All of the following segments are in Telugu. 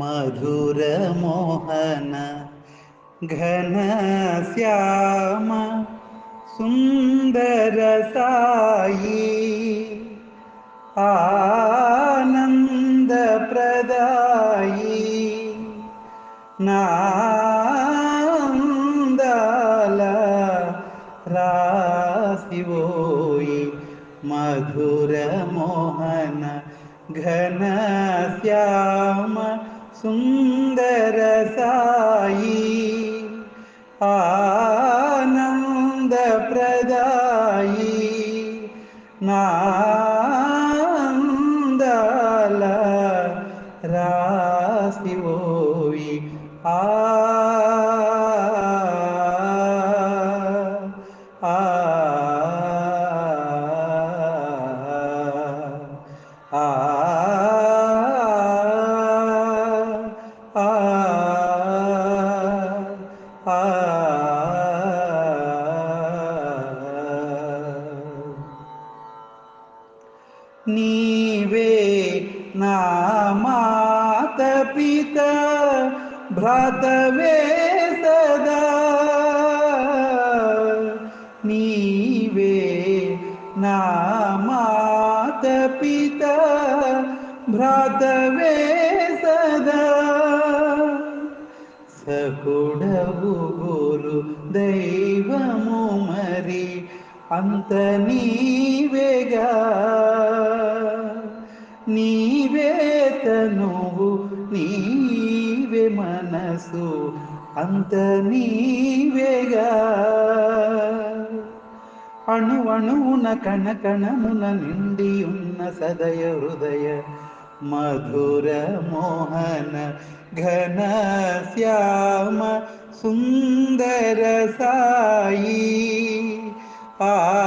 मधुरमोहन घनश्याम घन श्याम सुन्दरयि आनन्दप्रदायी नाशिवोयी मधुर मोहन घन सुन्दरसायी आनन्दप्रदायी नान्दाला राशिवो ना मात पिता भ्रातवे सदा नीवे ना मात पिता भ्रातवे सदा सकुडवु गुरु दैवमु मरि अन्तनी నీవే మనసు అంత నీవేగా అణు అణువున కణ కణమున నిండి ఉన్న సదయ హృదయ మధుర మోహన ఘన శ్యామ సుందర సాయి ఆనంద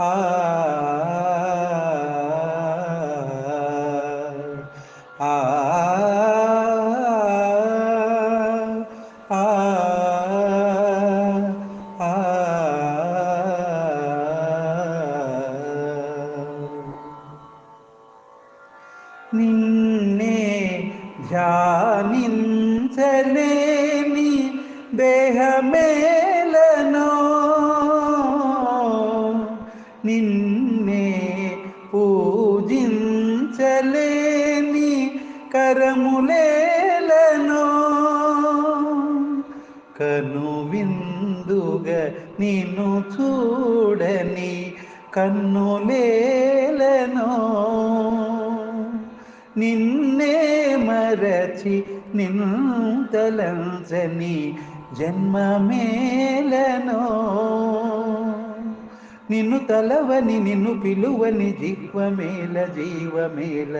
ఆ ఆ ఆ నిన్నే ధ్యానించలేని దేహమేలనో కరములేలను కను విందుగా నిన్ను చూడని కన్నులేలను నిన్నే మరచి నింతలంచని జన్మమేలనో నిన్ను తలవని నిన్ను పిలువని జీవమేల జీవమేల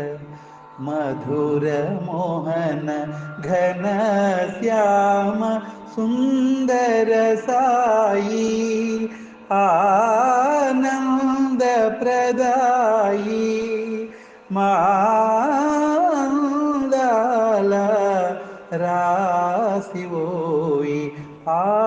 मधुरमोहन मोहनघन श्याम सुन्दरसायि आनन्द प्रदायि। मा दाल आ